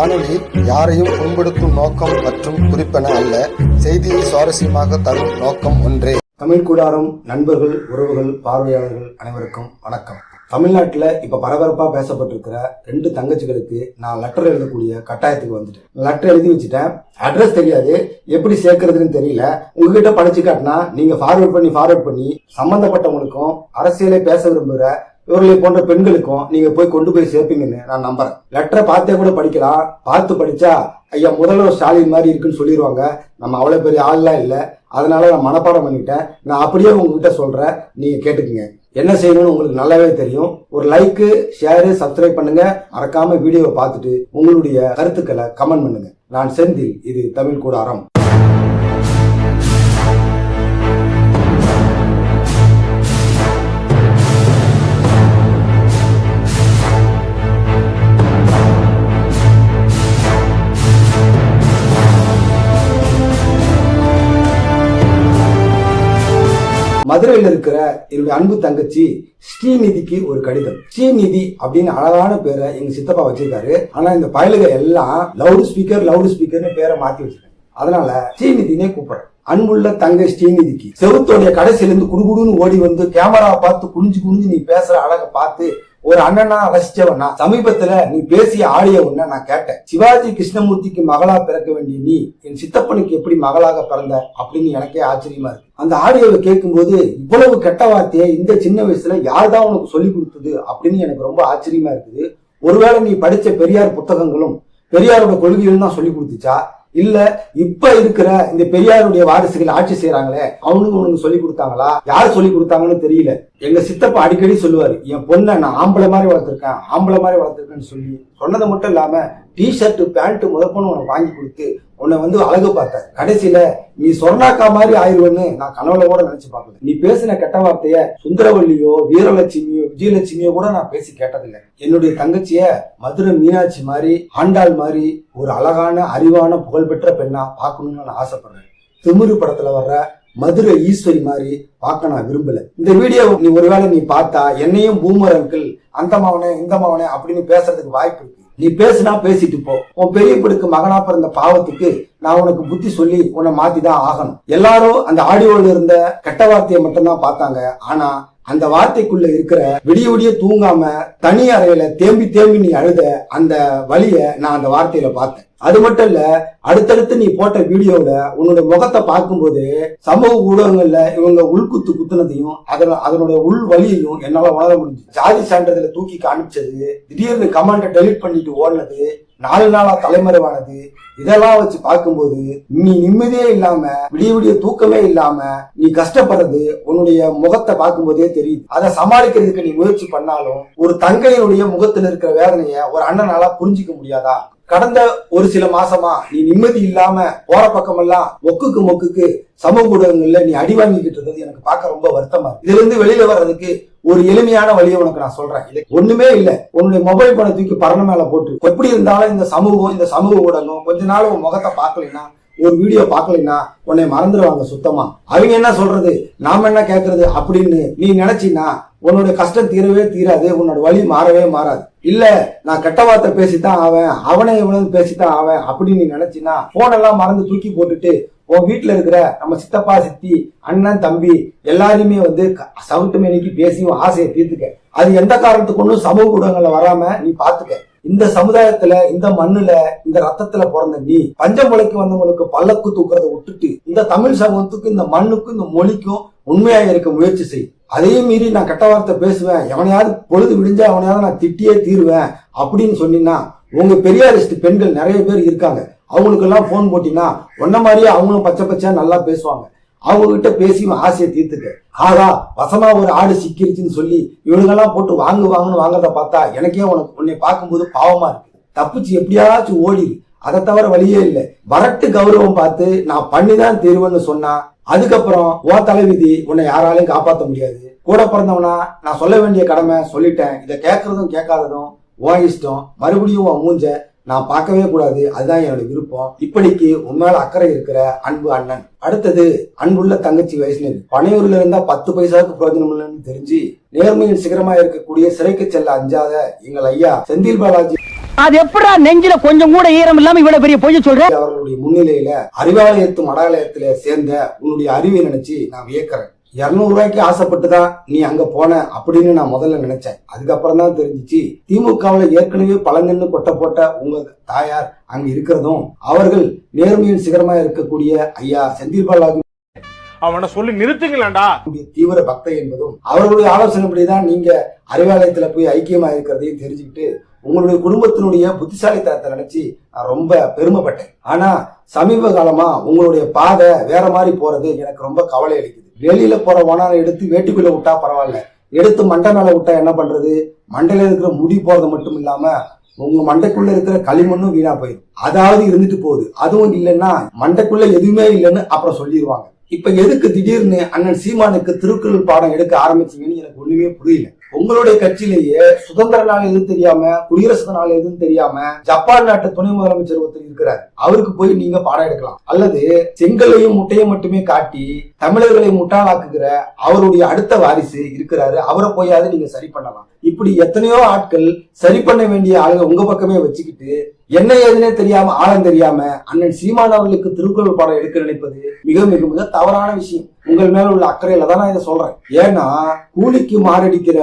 இக்காணொலி யாரையும் புண்படுத்தும் நோக்கம் மற்றும் குறிப்பென அல்ல. செய்தியை சுவாரஸ்யமாக தரும் நோக்கம் ஒன்றே. தமிழ் கூடாரம் நண்பர்கள் உறவுகள் பார்வையாளர்கள் அனைவருக்கும் வணக்கம். தமிழ்நாட்டில் இப்போ பரபரப்பா பேசப்பட்டிருக்கிற ரெண்டு தங்கச்சிகளுக்கு நான் லெட்டர் எழுதக்கூடிய கட்டாயத்துக்கு வந்துட்டேன். லெட்டர் எழுதி வச்சுட்டேன். அட்ரஸ் தெரியாது. எப்படி சேர்க்கறதுன்னு தெரியல. உங்ககிட்ட படிச்சு காட்டினா நீங்க ஃபார்வர்ட் பண்ணி ஃபார்வர்ட் பண்ணி சம்பந்தப்பட்டவங்களுக்கும் அரசியலை பேச விரும்புகிற இவர்களை போன்ற பெண்களுக்கும் நீங்க போய் கொண்டு போய் சேர்ப்பீங்கன்னு நான் நம்புறேன். லெட்டரை பார்த்தே கூட படிக்கலாம். பார்த்து படிச்சா ஐயா முதல்வர் ஸ்டாலின் மாதிரி இருக்குன்னு சொல்லிடுவாங்க நம்ம அவ்வளவு பெரிய ஆள்லாம் இல்லை. அதனால நான் மனப்பாடம் பண்ணிட்டேன். நான் அப்படியே உங்ககிட்ட சொல்றேன். நீங்க கேட்டுக்குங்க. என்ன செய்யணும்னு உங்களுக்கு நல்லாவே தெரியும். ஒரு லைக்கு ஷேரு சப்ஸ்கிரைப் பண்ணுங்க. மறக்காம வீடியோவை பார்த்துட்டு உங்களுடைய கருத்துக்களை கமெண்ட் பண்ணுங்க. நான் செந்தில் இது தமிழ் கூடாரம். மதுரையில் இருக்கிற என்னுடைய அன்பு தங்கச்சி ஸ்ரீநிதிக்கு ஒரு கடிதம். ஸ்ரீநிதி அப்படின்னு அழகான பேரை எங்க சித்தப்பா வச்சிருக்காரு. ஆனா இந்த பயலுக எல்லாம் லவுட் ஸ்பீக்கர் லவுட் ஸ்பீக்கர்னு பேரை மாத்தி வச்சிருக்காங்க. அதனால ஸ்ரீநிதினே கூப்பிடுறேன். அன்புள்ள தங்கை ஸ்ரீநிதிக்கு. செவுத்தோடைய கடைசியிலிருந்து குடுகுடுன்னு ஓடி வந்து கேமரா பார்த்து குனிஞ்சு குனிஞ்சு நீ பேசுற அழக பார்த்து ஒரு அண்ணனா ரசிச்சவனா சமீபத்துல நீ பேசிய ஆடியோ ஒண்ண நான் கேட்டேன். சிவாஜி கிருஷ்ணமூர்த்திக்கு மகளா பிறக்க வேண்டிய நீ என் சித்தப்பனுக்கு எப்படி மகளாக பிறந்த அப்படின்னு எனக்கே ஆச்சரியமா இருக்கு. அந்த ஆடியோவை கேட்கும்போது இவ்வளவு கெட்ட வார்த்தையை இந்த சின்ன வயசுல யார் தான் உனக்கு சொல்லி கொடுத்தது அப்படின்னு எனக்கு ரொம்ப ஆச்சரியமா இருக்குது. ஒருவேளை நீ படிச்ச பெரியார் புத்தகங்களும் பெரியாரோட கொள்கைகளும் தான் சொல்லி கொடுத்துச்சா? இல்ல இப்ப இருக்கிற இந்த பெரியாருடைய வாரிசுகள் ஆட்சி செய்யறாங்களே அவனுக்கு உனக்கு சொல்லி கொடுத்தாங்களா? யார் சொல்லி கொடுத்தாங்கன்னு தெரியல. எங்க சித்தப்பா அடிக்கடி சொல்லுவாரு என் பொண்ணை நான் ஆம்பளை மாதிரி வளர்த்துருக்கேன் ஆம்பளை மாதிரி வளர்த்துருக்கேன்னு சொல்லி. சொன்னது மட்டும் இல்லாம டிஷர்ட் பேண்ட் முதற்கொண்டு உனக்கு வாங்கி கொடுத்து உன்னை வந்து அழகு பார்த்த கடைசியில நீ சொர்ணாக்கா மாதிரி ஆயிருவன்னு நான் கனவுல கூட நினைச்சு பார்க்கல. நீ பேசின கெட்ட வார்த்தைய சுந்தரவல்லியோ வீரலட்சுமியோ விஜயலட்சுமியோ கூட நான் பேசி கேட்டதில்லை. என்னுடைய தங்கச்சிய மதுரை மீனாட்சி மாதிரி ஆண்டாள் மாதிரி ஒரு அழகான அறிவான புகழ்பெற்ற பெண்ணா பார்க்கணும்னு நான் ஆசைப்படுறேன். திமிரு படத்துல வர்ற மதுரை ஈஸ்வரி மாதிரி பார்க்க நான் விரும்பல. இந்த வீடியோ நீ ஒருவேளை நீ பார்த்தா என்னையும் பூமர் அங்கிள் அந்த மாவனே இந்த மாவனே அப்படின்னு பேசுறதுக்கு வாய்ப்பு இருக்கு. நீ பேசுனா பேசிட்டு போ. உன் பெரிய பிடிக்கு மகனா பிறந்த பாவத்துக்கு நான் உனக்கு புத்தி சொல்லி உன்னை மாத்தி தான் ஆகணும். எல்லாரும் அந்த ஆடியோல இருந்த கெட்ட வார்த்தையை மட்டும்தான் பார்த்தாங்க. ஆனா அந்த வார்த்தைக்குள்ள இருக்கிற விடிய விடிய தூங்காம தனி அறையில தேம்பி தேம்பி நீ அழுத அந்த வழிய நான் அந்த வார்த்தையில பார்த்தேன். அது மட்டும் இல்ல அடுத்தடுத்து நீ போட்ட வீடியோல உன்னோட முகத்தை பார்க்கும்போது சமூக ஊடகங்கள்ல இவங்க உள்குத்து குத்துனதையும் அதன அதனுடைய உள் வழியையும் என்னால உணர முடிஞ்சு ஜாதி சான்றிதழை தூக்கி காமிச்சது திடீர்னு கமெண்ட்டை டெலிட் பண்ணிட்டு ஓடினது நாலு நாளா தலைமறைவானது. இதெல்லாம் வச்சு பார்க்கும்போது நீ நிம்மதியே இல்லாம விடிய விடிய தூக்கமே இல்லாம நீ கஷ்டப்படுறது உன்னுடைய முகத்தை பார்க்கும்போதே தெரியுது. அதை சமாளிக்கிறதுக்கு நீ முயற்சி பண்ணாலும் ஒரு தங்கையினுடைய முகத்துல இருக்கிற வேதனைய ஒரு அண்ணனால புரிஞ்சிக்க முடியாதா? கடந்த ஒரு சில மாசமா நீ நிம்மதி இல்லாம போற பக்கமெல்லாம் மொக்குக்கு மொக்குக்கு சமூக ஊடகங்கள்ல நீ அடி வாங்கிக்கிட்டு இருந்தது எனக்கு பார்க்க ரொம்ப வருத்தமா இதுல இருந்து வெளியில வர்றதுக்கு ஒரு எளிமையான வழியை உனக்கு நான் சொல்றேன். இது ஒண்ணுமே இல்ல. உன்னுடைய மொபைல் போனை தூக்கி பரண மேல போட்டு. எப்படி இருந்தாலும் இந்த சமூகம் இந்த சமூக ஊடகம் கொஞ்ச நாள் உன் முகத்தை பார்க்கலைன்னா ஒரு வீடியோ பார்க்கலைன்னா உன்னை மறந்துடுவாங்க சுத்தமா. அவங்க என்ன சொல்றது? நாம என்ன கேட்கறது அப்படின்னு நீ நினைச்சின்னா உன்னோட கஷ்டம் தீரவே தீராது உன்னோட வழி மாறவே மாறாது. இல்ல நான் கெட்ட வார்த்தை பேசித்தான் ஆவேன் அவனை இவனும் பேசித்தான் ஆவேன் அப்படின்னு நீ நினைச்சின்னா போனெல்லாம் மறந்து தூக்கி போட்டுட்டு உன் வீட்டுல இருக்கிற நம்ம சித்தப்பா சித்தி அண்ணன் தம்பி எல்லாரையுமே வந்து க- சவுட்டு மேனிக்கு பேசி ஆசையை தீர்த்துக்க. அது எந்த காரணத்துக்கு ஒன்றும் சமூக ஊடகங்களில் வராம நீ பாத்துக்க இந்த சமுதாயத்துல இந்த மண்ணுல இந்த ரத்தத்துல பிறந்த நீ பஞ்சமுலைக்கு வந்தவங்களுக்கு பல்லக்கு தூக்குறத விட்டுட்டு இந்த தமிழ் சமூகத்துக்கும் இந்த மண்ணுக்கும் இந்த மொழிக்கும் உண்மையா இருக்க முயற்சி செய். அதையும் மீறி நான் கெட்ட வார்த்தை பேசுவேன். எவனையாவது பொழுது விடிஞ்சா அவனையாவது நான் திட்டியே தீருவேன் அப்படின்னு சொன்னீங்கன்னா உங்க பெரியாரிஸ்ட் பெண்கள் நிறைய பேர் இருக்காங்க. அவங்களுக்கு எல்லாம் போன் போட்டீங்கன்னா ஒன்ன மாதிரியே அவங்களும் பச்சை பச்சையா நல்லா பேசுவாங்க. அவங்க கிட்ட பேசி ஆசையை தீர்த்துக்க. ஆகா வசமா ஒரு ஆடு சிக்கிருச்சுன்னு சொல்லி இவனுங்கெல்லாம் போட்டு வாங்கு வாங்கன்னு வாங்குறத பார்த்தா எனக்கே உனக்கு உன்னை பார்க்கும்போது பாவமா இருக்கு. தப்பிச்சு எப்படியாச்சும் ஓடிடு அதை தவிர வழியே இல்லை. வரட்டு கௌரவம் பார்த்து நான் பண்ணிதான் தருவேன்னு சொன்னா அதுக்கப்புறம் ஓ தலைவிதி உன்னை யாராலையும் காப்பாற்ற முடியாது. கூட பிறந்தவனா நான் சொல்ல வேண்டிய கடமை சொல்லிட்டேன். இதை கேட்கறதும் கேட்காததும் ஓ இஷ்டம். மறுபடியும் உன் மூஞ்ச நான் பார்க்கவே கூடாது. அதுதான் என்னோட விருப்பம். இப்படிக்கு உண்மையில அக்கறை இருக்கிற அன்பு அண்ணன். அடுத்தது அன்புள்ள தங்கச்சி வைஷ்ணவி. பனையூர்ல இருந்தா பத்து பைசாவுக்கு பிரயோஜனம் இல்லைன்னு தெரிஞ்சு நேர்மையின் சிகரமா இருக்கக்கூடிய சிறைக்கு செல்ல அஞ்சாத எங்கள் ஐயா செந்தில் பாலாஜி. அது எப்படா நெஞ்சில கொஞ்சம் கூட ஈரம் இல்லாம இவ்வளவு பெரிய பொய்ய சொல்ற? அவர்களுடைய முன்னிலையில அறிவாலயத்து மடாலயத்துல சேர்ந்த உன்னுடைய அறிவை நினைச்சு நான் வியக்கிறேன். இருநூறு ரூபாய்க்கு ஆசைப்பட்டு தான் நீ அங்க போன அப்படின்னு நான் முதல்ல நினைச்சேன். அதுக்கப்புறம் தான் தெரிஞ்சிச்சு திமுகவுல ஏற்கனவே பழங்கன்னு கொட்ட போட்ட உங்க தாயார் அங்க இருக்கிறதும் அவர்கள் நேர்மையின் சிகரமா இருக்கக்கூடிய ஐயா செந்தில் பாலாஜி அவனை சொல்லி நிறுத்துங்களேன்டா. அவருடைய தீவிர பக்தை என்பதும் அவர்களுடைய ஆலோசனைப்படிதான் நீங்க அறிவாலயத்துல போய் ஐக்கியமா இருக்கிறதையும் தெரிஞ்சுக்கிட்டு உங்களுடைய குடும்பத்தினுடைய புத்திசாலித்தனத்தை நினைச்சு நான் ரொம்ப பெருமைப்பட்டேன். ஆனா சமீப காலமா உங்களுடைய பாதை வேற மாதிரி போறது எனக்கு ரொம்ப கவலை அளிக்குது. வெளியில போற வனானை எடுத்து வேட்டிக்குள்ள விட்டா பரவாயில்ல. எடுத்து மண்டை மேல விட்டா என்ன பண்றது? மண்டையில இருக்கிற முடி போறது மட்டும் இல்லாம உங்க மண்டைக்குள்ள இருக்கிற களிமண்ணும் வீணா போயிடும் அதாவது இருந்துட்டு போகுது. அதுவும் இல்லைன்னா மண்டைக்குள்ள எதுவுமே இல்லைன்னு அப்புறம் சொல்லிடுவாங்க. இப்ப எதுக்கு திடீர்னு அண்ணன் சீமானுக்கு திருக்குறள் பாடம் எடுக்க ஆரம்பிச்சீங்கன்னு எனக்கு ஒண்ணுமே புரியல. உங்களுடைய கட்சியிலேயே சுதந்திர நாள் எதுவும் தெரியாம குடியரசு நாள் எதுவும் தெரியாம ஜப்பான் நாட்டு துணை முதலமைச்சர் ஒருத்தர் இருக்கிறார். அவருக்கு போய் நீங்க பாடம் எடுக்கலாம். அல்லது செங்கலையும் முட்டையும் மட்டுமே காட்டி தமிழர்களை முட்டாளாக்குகிற அவருடைய அடுத்த வாரிசு இருக்கிறாரு. அவரை போயாவது நீங்க சரி பண்ணலாம். இப்படி எத்தனையோ ஆட்கள் சரி பண்ண வேண்டிய ஆளுங்க உங்க பக்கமே வச்சுக்கிட்டு என்ன ஏதுனே தெரியாம ஆழம் தெரியாம அண்ணன் சீமான் அவர்களுக்கு திருக்குறள் பாடம் எடுக்க நினைப்பது மிக மிக மிக தவறான விஷயம். உங்கள் மேல உள்ள அக்கறையில தான் நான் இதை சொல்றேன். ஏன்னா கூலிக்கு மாரடிக்கிற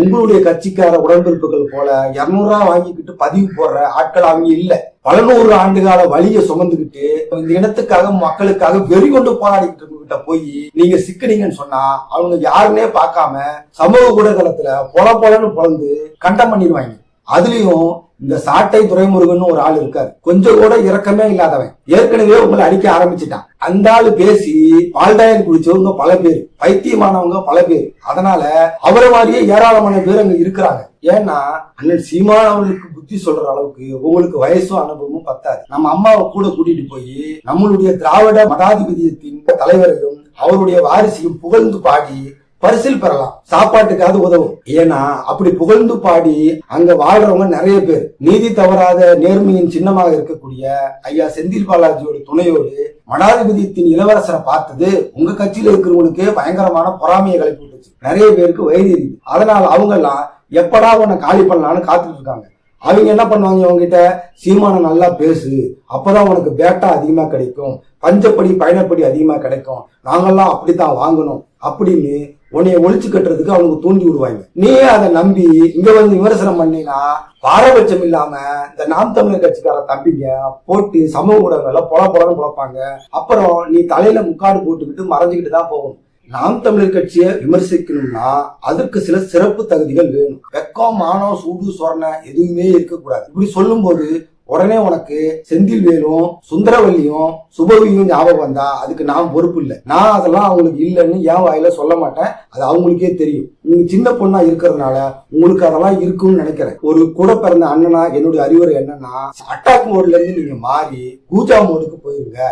உங்களுடைய கட்சிக்கார உடன்பிறப்புகள் போல இருநூறு ரூபாய் வாங்கிக்கிட்டு பதிவு போடுற ஆட்கள் அவங்க இல்ல. பல நூறு ஆண்டுகால வழியை சுமந்துக்கிட்டு இந்த இனத்துக்காக மக்களுக்காக வெறி கொண்டு போராடிக்கிட்டு கிட்ட போய் நீங்க சிக்கினீங்கன்னு சொன்னா அவங்க யாருன்னே பார்க்காம சமூக ஊடகத்துல பொல பொலன்னு பொழந்து கண்டம் பண்ணிடுவாங்க. அதுலயும் இந்த சாட்டை துரைமுருகன் ஒரு ஆள் இருக்காரு. கொஞ்சம் கூட இறக்கமே இல்லாதவன். ஏற்கனவே உங்களை அடிக்க ஆரம்பிச்சிட்டான். அந்த ஆள் பேசி பால்டாயன் குடிச்சவங்க பல பேர் பைத்தியமானவங்க பல பேர். அதனால அவரை மாதிரியே ஏராளமான பேர் அங்க இருக்கிறாங்க. ஏன்னா அண்ணன் சீமான் அவர்களுக்கு புத்தி சொல்ற அளவுக்கு உங்களுக்கு வயசும் அனுபவமும் பத்தாது. நம்ம அம்மாவை கூட கூட்டிட்டு போய் நம்மளுடைய திராவிட மடாதிபதியத்தின் தலைவரையும் அவருடைய வாரிசையும் புகழ்ந்து பாடி பரிசில் பெறலாம். சாப்பாட்டுக்காவது உதவும். ஏன்னா அப்படி புகழ்ந்து பாடி அங்க வாழ்றவங்க நிறைய பேர். நீதி தவறாத நேர்மையின் சின்னமாக இருக்கக்கூடிய ஐயா செந்தில் பாலாஜியோட துணையோடு மடாதிபதியத்தின் இளவரசரை பார்த்தது உங்க கட்சியில இருக்கிறவங்களுக்கு பயங்கரமான பொறாமையை கிளப்பி விட்டுச்சு. நிறைய பேருக்கு வயிறு எரியுது. அதனால அவங்க எல்லாம் எப்படா உன்னை காலி பண்ணலாம்னு காத்துட்டு இருக்காங்க. அவங்க என்ன பண்ணுவாங்க உங்ககிட்ட சீமான நல்லா பேசு. அப்பதான் உனக்கு பேட்டா அதிகமா கிடைக்கும். பஞ்சப்படி பயணப்படி அதிகமா கிடைக்கும். நாங்கெல்லாம் அப்படித்தான் வாங்கணும். அப்படின்னு உன்னைய ஒழிச்சு கட்டுறதுக்கு அவங்க தூண்டி விடுவாங்க. நீ அதை நம்பி இங்க வந்து விமர்சனம் பண்ணினா பாரபட்சம் இல்லாம இந்த நாம் தமிழர் கட்சிக்கார தம்பிங்க போட்டு சமூக ஊடகங்கள்ல பொல பொலன்னு பொழப்பாங்க அப்புறம் நீ தலையில முக்காடு போட்டுக்கிட்டு மறைஞ்சுக்கிட்டு தான் போகணும். நாம் தமிழர் கட்சியை விமர்சிக்கணும்னா அதற்கு சில சிறப்பு தகுதிகள் வேணும். வெக்கம் மானம் சூடு சொரண எதுவுமே இருக்கக்கூடாது. இப்படி சொல்லும்போது உடனே உனக்கு செந்தில் வேலும் சுந்தரவல்லியும் சுபவியும் ஞாபகம் வந்தா அதுக்கு நான் பொறுப்பு இல்லை. நான் அதெல்லாம் அவங்களுக்கு இல்லைன்னு ஏன் வாயில சொல்ல மாட்டேன். அது அவங்களுக்கே தெரியும். நீங்க சின்ன பொண்ணா இருக்கிறதுனால உங்களுக்கு அதெல்லாம் இருக்கும்னு நினைக்கிறேன். ஒரு கூட பிறந்த அண்ணனா என்னுடைய அறிவுரை என்னன்னா அட்டாக் மோட்ல இருந்து நீங்க மாறி கூஜா மோடுக்கு போயிருங்க.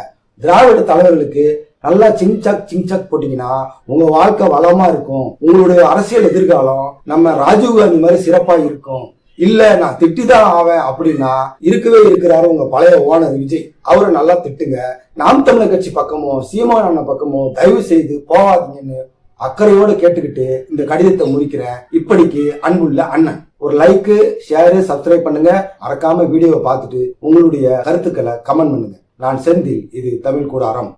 திராவிட தலைவர்களுக்கு நல்லா சிங்சக் சிங்சக் போட்டீங்கன்னா உங்க வாழ்க்கை வளமா இருக்கும். உங்களுடைய அரசியல் எதிர்காலம் நம்ம ராஜீவ் காந்தி மாதிரி சிறப்பா இருக்கும். இல்ல நான் திட்டிதான் ஆவேன் அப்படின்னா இருக்கவே இருக்கிறாரு உங்க பழைய ஓனர் விஜய். அவரை நல்லா திட்டுங்க. நாம் தமிழர் கட்சி பக்கமோ சீமான் அண்ணன் பக்கமோ தயவு செய்து போவாதீங்கன்னு அக்கறையோடு கேட்டுக்கிட்டு இந்த கடிதத்தை முடிக்கிறேன் இப்படிக்கு அன்புள்ள அண்ணன். ஒரு லைக்கு ஷேரு சப்ஸ்கிரைப் பண்ணுங்க. மறக்காம வீடியோவை பார்த்துட்டு உங்களுடைய கருத்துக்களை கமெண்ட் பண்ணுங்க. நான் செந்தில் இது தமிழ் கூடாரம்